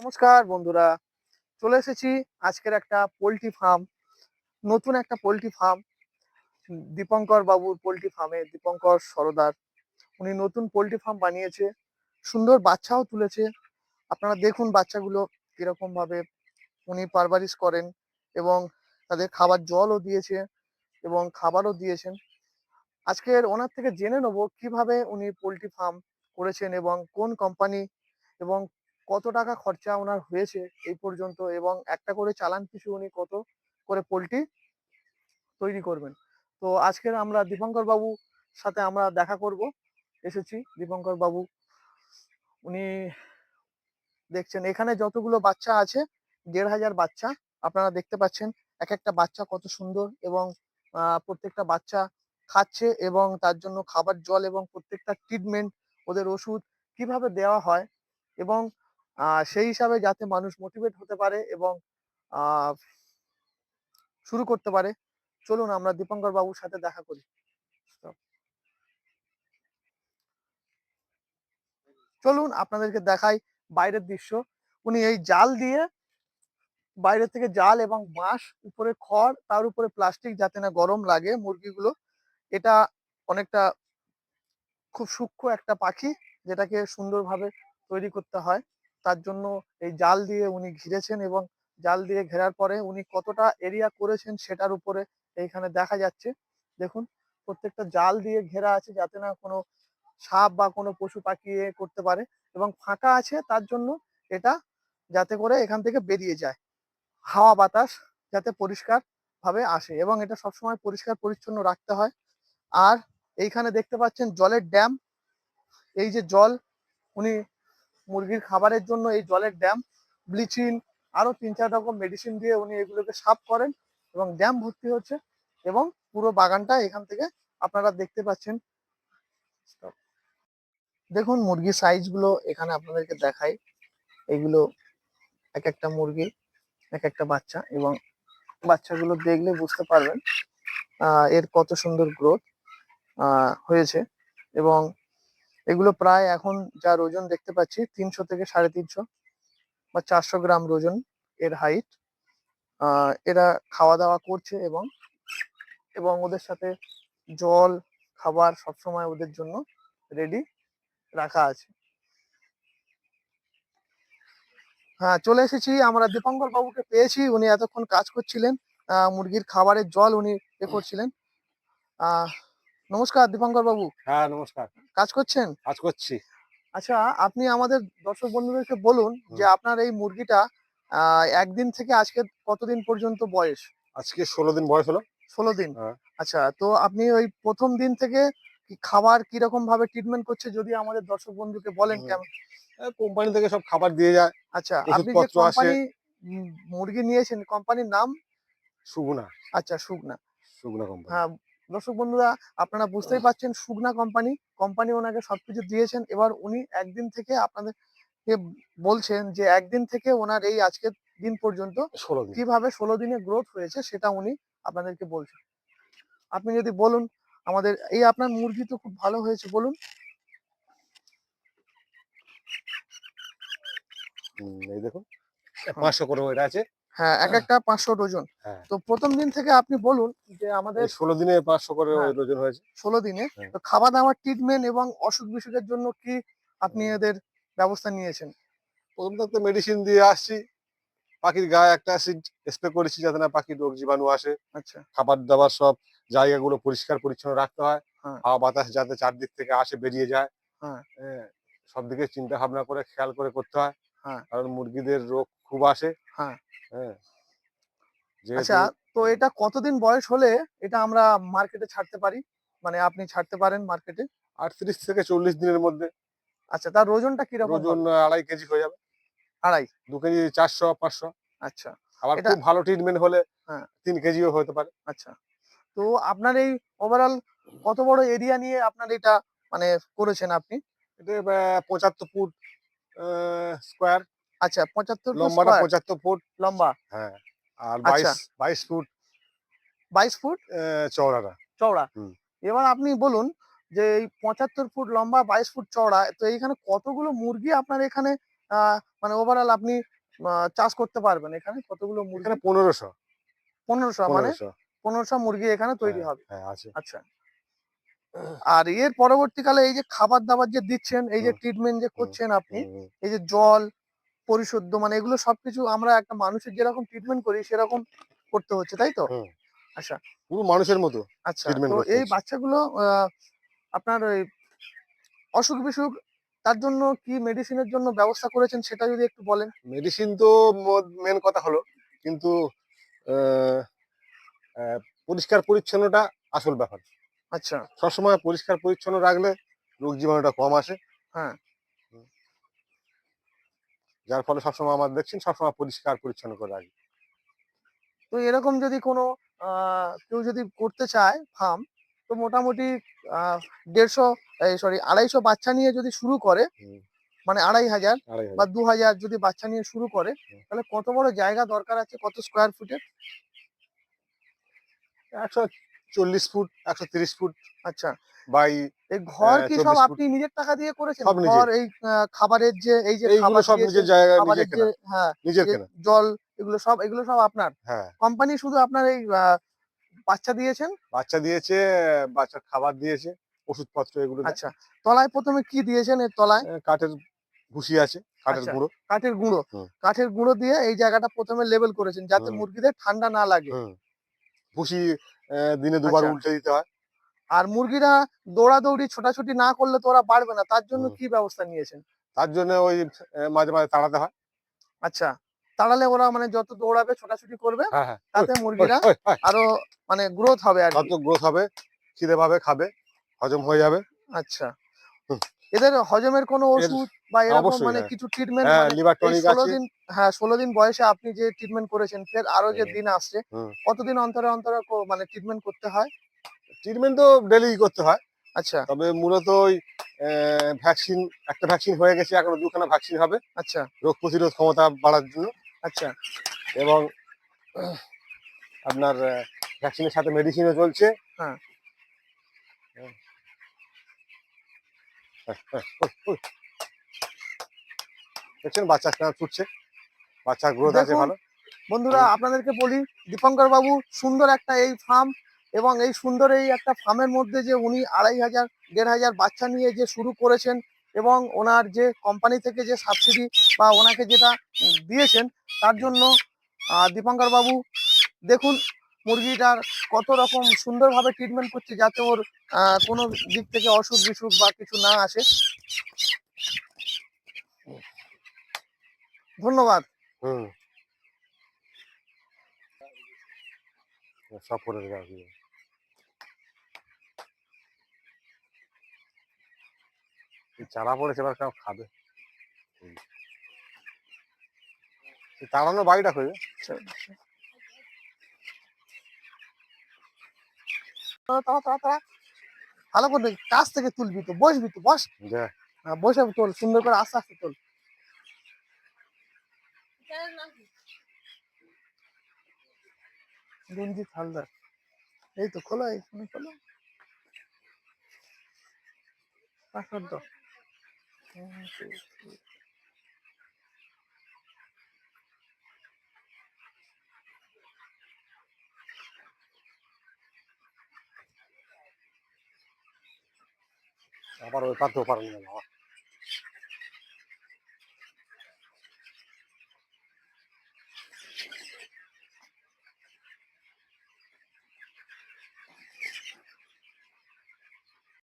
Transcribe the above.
নমস্কার বন্ধুরা, চলে এসেছি আজকের একটা পোলট্রি ফার্ম, নতুন একটা পোলট্রি ফার্ম, দীপঙ্কর বাবুর পোলট্রি ফার্মে, দীপঙ্কর সরদার। উনি নতুন পোলট্রি ফার্ম বানিয়েছে, সুন্দর বাচ্চাও তুলেছে। আপনারা দেখুন বাচ্চাগুলো কীরকম ভাবে উনি পারভারিশ করেন এবং তাদের খাবার জলও দিয়েছে এবং খাবারও দিয়েছেন। আজকের ওনার থেকে জেনে নেব কীভাবে উনি পোলট্রি ফার্ম করেছেন এবং কোন কোম্পানি এবং কত টাকা খরচা ওনার হয়েছে এই পর্যন্ত এবং একটা করে চালান পিছু উনি কত করে পোলট্রি তৈরি করবেন। তো আজকের আমরা দীপঙ্কর বাবু সাথে আমরা দেখা করব, এসেছি। দীপঙ্কর বাবু, উনি দেখছেন, এখানে যতগুলো বাচ্চা আছে, দেড় হাজার বাচ্চা আপনারা দেখতে পাচ্ছেন এক একটা বাচ্চা কত সুন্দর এবং প্রত্যেকটা বাচ্চা খাচ্ছে এবং তার জন্য খাবার জল এবং প্রত্যেকটা ট্রিটমেন্ট ওদের ওষুধ কীভাবে দেওয়া হয় এবং সেই হিসাবে যাতে মানুষ মোটিভেট হতে পারে এবং শুরু করতে পারে। চলুন আমরা দীপঙ্কর বাবুর সাথে দেখা করি। চলুন আপনাদেরকে দেখাই বাইরের দৃশ্য। উনি এই জাল দিয়ে বাইরে থেকে জাল এবং বাঁশ, উপরে খড়, তার উপরে প্লাস্টিক যাতে না গরম লাগে মুরগিগুলো। এটা অনেকটা খুব সূক্ষ্ম একটা পাখি যেটাকে সুন্দরভাবে তৈরি করতে হয়। তার জন্য এই জাল দিয়ে উনি ঘিরেছেন এবং জাল দিয়ে ঘেরার পরে উনি কতটা এরিয়া করেছেন সেটার উপরে এইখানে দেখা যাচ্ছে। দেখুন, প্রত্যেকটা জাল দিয়ে ঘেরা আছে যাতে না কোনো সাপ বা কোনো পশু পাখি করতে পারে এবং ফাঁকা আছে তার জন্য এটা যাতে করে এখান থেকে বেরিয়ে যায়। হাওয়া বাতাস যাতে পরিষ্কার ভাবে আসে এবং এটা সবসময় পরিষ্কার পরিচ্ছন্ন রাখতে হয়। আর এইখানে দেখতে পাচ্ছেন জলের ড্যাম এই যে জল উনি মুরগির খাবারের জন্য এই জলের ড্যাম ব্লিচিং আরও তিন চার রকম মেডিসিন দিয়ে উনি এগুলোকে সাফ করেন এবং ড্যাম ভর্তি হচ্ছে এবং পুরো বাগানটা এখান থেকে আপনারা দেখতে পাচ্ছেন। দেখুন মুরগির সাইজগুলো এখানে আপনাদেরকে দেখাই। এগুলো এক একটা মুরগি এক একটা বাচ্চা এবং বাচ্চাগুলো দেখলে বুঝতে পারবেন আহ, এর কত সুন্দর গ্রোথ আহ হয়েছে এবং এগুলো প্রায় এখন যার ওজন দেখতে পাচ্ছি, তিনশো থেকে সাড়ে তিনশো বা চারশো গ্রাম ওজন এর হাইট এরা খাওয়া দাওয়া করছে এবং এবং ওদের সাথে জল, খাবার সবসময় ওদের জন্য রেডি রাখা আছে। হ্যাঁ চলে এসেছি। আমরা দীপঙ্কর বাবুকে পেয়েছি। উনি এতক্ষণ কাজ করছিলেন। মুরগির খাবারের জল উনি এ করছিলেন। আহ নমস্কার দীপঙ্কর বাবু। হ্যাঁ নমস্কার। কাজ করছেন? কাজ করছি। আচ্ছা আপনি আমাদের দর্শক বন্ধুদেরকে বলুন যে আপনার এই মুরগিটা একদিন থেকে আজকে কতদিন পর্যন্ত বয়স? আজকে ষোলো দিন বয়স হলো। ষোলো দিন। হ্যাঁ। আচ্ছা তো আপনি ওই প্রথম দিন থেকে কি খাবার কীরকম ভাবে ট্রিটমেন্ট করছে যদি আমাদের দর্শক বন্ধুকে বলেন। কেমন? কোম্পানি থেকে সব খাবার দিয়ে যায়। আচ্ছা আপনি যে কোম্পানি মুরগি নিয়েছেন কোম্পানির নাম? সুগুনা। আচ্ছা সুগনা। সুগুনা কোম্পানি হ্যাঁ দর্শক বন্ধুরা আপনারা বুঝতেই পারছেন সুগনা কোম্পানি কোম্পানি ওনাকে সবকিছু দিয়েছেন। এবার উনি একদিন থেকে আপনাদেরকে বলছেন যে একদিন থেকে ওনার এই আজকের দিন পর্যন্ত কীভাবে ষোলো দিনে গ্রোথ হয়েছে সেটা উনি আপনাদেরকে বলছেন। আপনি যদি বলুন আমাদের এই আপনার মুরগি তো খুব ভালো হয়েছে বলুন। এই দেখুন পাঁচশো করে ওইটা আছে। হ্যাঁ এক একটা পাঁচশো ডজন হ্যাঁ। তো প্রথম দিন থেকে আপনি বলুন যে আমাদের ষোলো দিনে পাঁচশো করে হ্যাঁ। ওজন হয়েছে ষোলো দিনে হ্যাঁ। তো খাওয়া দাওয়ার ট্রিটমেন্ট এবং অসুখ বিসুখের জন্য কি আপনি এদের ব্যবস্থা নিয়েছেন প্রথম তো মেডিসিন দিয়ে আসছি পাখির গায়ে একটা অ্যাসিড স্প্রে করেছি যাতে না পাখির রোগ জীবাণু আসে আচ্ছা খাবার দাবার সব জায়গাগুলো পরিষ্কার পরিচ্ছন্ন রাখতে হয় হ্যাঁ। হাওয়া বাতাস যাতে চারদিক থেকে আসে বেরিয়ে যায় হ্যাঁ। হ্যাঁ, সব দিকে চিন্তা ভাবনা করে খেয়াল করে করতে হয় হ্যাঁ। কারণ মুরগিদের রোগ খুব আসে। হ্যাঁ। হ্যাঁ। আচ্ছা তো এটা কতদিন বয়স হলে এটা আমরা মার্কেটে ছাড়তে পারি? মানে আপনি ছাড়তে পারেন মার্কেটে? আটত্রিশ থেকে চল্লিশ দিনের মধ্যে। আচ্ছা তার ওজনটা কীরকম ওজন আড়াই কেজি হয়ে যাবে। আড়াই? দু কেজি চারশো পাঁচশো। আচ্ছা। আবার এটা- খুব ভালো ট্রিটমেন্ট হলে হ্যাঁ। তিন কেজিও হতে পারে। আচ্ছা। তো আপনার এই ওভারঅল কত বড় এরিয়া নিয়ে আপনার এটা মানে করেছেন আপনি? এটা পঁচাত্তর ফুট স্কোয়ার আচ্ছা পঁচাত্তর লম্বাটা পঁচাত্তর ফুট। লম্বা। হ্যাঁ আর আচ্ছা। বাইশ বাইশ ফুট। বাইশ ফুট? চওড়াটা। চওড়া। এবার আপনি বলুন যে এই পঁচাত্তর ফুট লম্বা বাইশ ফুট চওড়া তো এইখানে কতগুলো মুরগি আপনার এখানে মানে ওভারঅল আপনি চাষ করতে পারবেন? এখানে কতগুলো মুরগি? এখানে পনেরোশো। পনেরোশো মানে পনেরোশো। মুরগি এখানে তৈরি হবে। হ্যাঁ আচ্ছা। আর এর পরবর্তীকালে এই যে খাবার দাবার যে দিচ্ছেন এই যে ট্রিটমেন্ট যে করছেন আপনি এই যে জল পরিশুদ্ধ মানে এগুলো সবকিছু আমরা একটা মানুষের যেরকম ট্রিটমেন্ট করি সেরকম করতে হচ্ছে তাই তো? আচ্ছা। পুরো মানুষের মতো আচ্ছা তো এই বাচ্চাগুলো আপনার ওই অসুখ বিসুখ তার জন্য কি মেডিসিনের জন্য ব্যবস্থা করেছেন সেটা যদি একটু বলেন? মেডিসিন তো মেন কথা হলো কিন্তু পরিষ্কার পরিচ্ছন্নটা আসল ব্যাপার। আচ্ছা। সবসময় পরিষ্কার পরিচ্ছন্ন রাখলে রোগ জীবাণুটা কম আসে। হ্যাঁ। যার ফলে সবসময় আমার দেখছেন সবসময় পরিষ্কার পরিচ্ছন্ন করে রাখি। তো এরকম যদি কোনো কেউ যদি করতে চায় ফার্ম তো মোটামুটি দেড়শো সরি আড়াইশো বাচ্চা নিয়ে যদি শুরু করে মানে আড়াই হাজার বা দু হাজার যদি বাচ্চা নিয়ে শুরু করে তাহলে কত বড় জায়গা দরকার আছে? কত স্কোয়ার ফুটের একশো চল্লিশ ফুট একশো তিরিশ ফুট আচ্ছা। বাই এই ঘর হ্যাঁ, কি সব আপনি নিজের টাকা দিয়ে করেছেন? সব ঘর এই খাবারের যে এই যে এইগুলো সব নিজের জায়গা নিজের কেনা। হ্যাঁ নিজের কেনা। জল এগুলো সব এগুলো সব আপনার? হ্যাঁ। কোম্পানি শুধু আপনার এই বাচ্চা দিয়েছেন? বাচ্চা দিয়েছে বাচ্চার খাবার দিয়েছে ওষুধপত্র এগুলো আচ্ছা তলায় প্রথমে কি দিয়েছেন এর তলায়? কাঠের ভুসি আছে কাঠের আচ্ছা। গুঁড়ো। কাঠের গুঁড়ো। কাঠের গুঁড়ো দিয়ে এই জায়গাটা প্রথমে লেবেল করেছেন যাতে মুরগিদের ঠান্ডা না লাগে। ভুসি আহ, দিনে দুবার আচ্ছা। উল্টে দিতে হয়। আর মুরগিরা দৌড়াদৌড়ি ছোটাছুটি না করলে তো ওরা বাড়বে না। তার জন্য কি ব্যবস্থা নিয়েছেন? তার জন্য ওই মাঝে মাঝে তাড়াতে হয়। আচ্ছা। তাড়ালে ওরা মানে যত দৌড়াবে ছোটাছুটি করবে হ্যাঁ হ্যাঁ। তাতে মুরগিরা। আরও মানে গ্রোথ হবে আর গ্রোথ হবে খিদে পাবে খাবে হজম হয়ে যাবে। আচ্ছা। এদের হজমের কোনো ওষুধ বা এরকম মানে হ্যাঁ। কিছু ট্রিটমেন্ট হ্যাঁ এই টনিক ষোলো দিন হ্যাঁ ষোলো দিন বয়সে আপনি যে ট্রিটমেন্ট করেছেন ফের আরও যে দিন আসছে কতদিন অন্তরে অন্তরে মানে ট্রিটমেন্ট করতে হয়? ট্রিটমেন্ট তো ডেলি করতে হয়। আচ্ছা। তবে মূলত ওই ভ্যাকসিন একটা ভ্যাকসিন হয়ে গেছে এখনও দুখানা ভ্যাকসিন হবে। আচ্ছা। রোগ প্রতিরোধ ক্ষমতা বাড়ার জন্য। আচ্ছা। এবং আপনার ভ্যাকসিনের সাথে মেডিসিনও চলছে। হ্যাঁ। দেখছেন বাচ্চা কেমন ছুটছে। বাচ্চার গ্রোথ আছে ভালো। বন্ধুরা আপনাদেরকে বলি দীপঙ্কর বাবু সুন্দর একটা এই ফার্ম এবং এই সুন্দর এই একটা ফার্মের মধ্যে যে উনি আড়াই হাজার দেড় হাজার বাচ্চা নিয়ে যে শুরু করেছেন এবং ওনার যে কোম্পানি থেকে যে সাবসিডি বা ওনাকে যেটা দিয়েছেন তার জন্য আহ, দীপঙ্কর বাবু দেখুন মুরগিটার কত রকম সুন্দরভাবে ট্রিটমেন্ট করছে যাতে ওর কোনো দিক থেকে অসুখ বিসুখ বা কিছু না আসে। ধন্যবাদ। হুম। সব করে দেবে চারা পড়েছে এবার কেউ খাবে। হুম। এই তাড়ানো বাড়িটা করে ভালো করে কাছ থেকে তুলবি তো বসবি তো বস। হ্যাঁ, বসে তোল সুন্দর করে আস্তে আস্তে তোল। রঞ্জিত হালদার এই তো খোলো এইখানে খোলো পাসওয়ার্ড দাও। 那怕多，怕多，怕多。